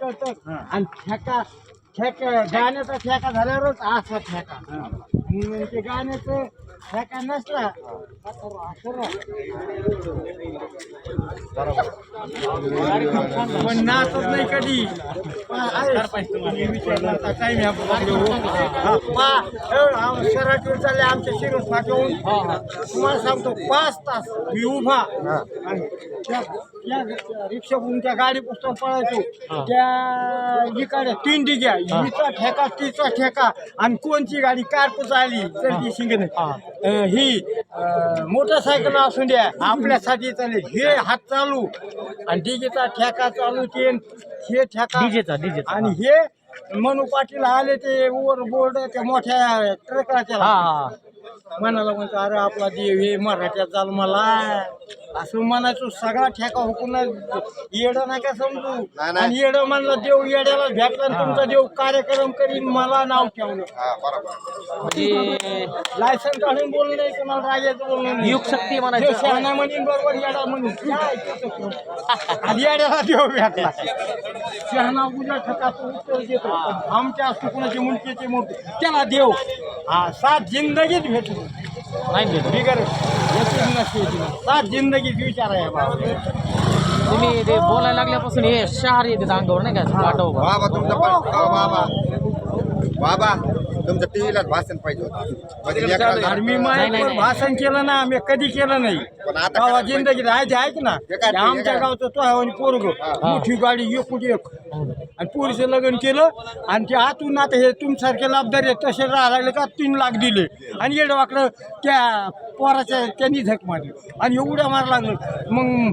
कळतं आणि ठेका ठेका गाण्याचा ठेका झाल्यावरच असा ठेका. म्हणून ते गाण्याचं ठेका नसला? पण नाचत नाही कधी. चालले आमच्या शिरस फाटवून तुम्हाला सांगतो पाच तास मी उभा. आणि त्या- गाडी पुस्तक पळायचो. त्या इकडे तीन डिग्या हिचा ठेका तिचा ठेका. आणि कोणची गाडी कारपूस आली तर ती शिंगणे ही मोटरसायकल असून द्या आपल्यासाठी चालेल हे हात चालू. आणि डीजेचा ठेका चालू ते हे ठेका. डीजेचा डीजेचा आणि हे. मनू पाटील आले ते वर बोर्ड त्या मोठ्या ट्रकला हा. म्हणाला म्हणतो अरे आपला देव हे मराठ्यात चाल मला. असं म्हणायचो सगळा ठेका हुकून येड नका समजू? आणि येड म्हणलं देव येड्याला भेटला आणि तुमचा देव कार्यक्रम करीन मला नाव ठेवलं. म्हणजे लायसन काढून बोललं नाही कोणाला राजाचं बोलणं नाही. युग शक्ती देव म्हणायचं. शहाणा म्हणीन बरोबर येडा म्हणून? आणि येड्याला देव भेटला. शहाणा उद्या ठकाचं उत्तर देतो. आमच्या असतो कुणाची मुलकीची मोठी त्याला देव. हा सात जिंदगीत भेटतो नाही भेटत. बिगर याची नसते. सात जिंदगीत विचार आहे बाबा. तुम्ही ते बोलायला लागल्यापासून हे शहर येते अंगावर नाही का? वाटव बाबा तुमचं पण अहो, बाबा. बाबा. तुमचं टीव्हीलाच भाषण पाहिजे होतं. म्हणजे नाही. भाषण केलं ना मी कधी केलं नाही. पण आता गावा करायला आहे ते ऐक ना. हे काय ते, आमच्या हे काय? गावचं तो आहे आणि पोरग. मोठी गाडी एक कुठे एक. आणि पोरीचं लग्न केलं आणि ते आतून आता हे तुमसारखे लाभदार आहेत तसे राहायला लागले का तीन लाख दिले. आणि येडवाकडं त्या पोराच्या त्यांनी झक मारली. आणि एवढ्या मार लागलं. मग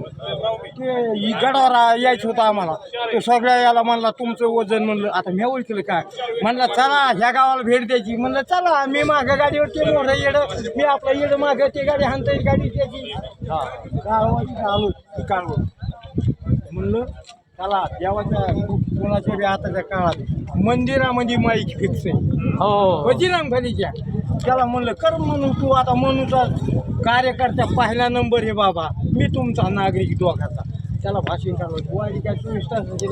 ते गडावरा यायचं होतं आम्हाला. ते सगळ्या याला म्हणला तुमचं वजन म्हणलं. आता मी ओळखलं काय म्हणलं चला ह्या गावाला भेट द्यायची. म्हणलं चला मी मागं गाडीवर ते मोठं येडं मी आपलं येडं मागं ते गाडी हाणता येईल गाडी त्याची गावाची आलो काढलो म्हणलं चला देवाच्या कोणाच्या बी आताच्या काळात मंदिरामध्ये माईक फिक्स आहे. हो. बजरंग बलीच्या. त्याला म्हणलं कर म्हणून तू आता म्हणूचा कार्यकर्ता पहिला नंबर आहे बाबा. मी तुमचा नागरिक दोघाचा. त्याला भाषण करावं वाडी काय चोवीस तास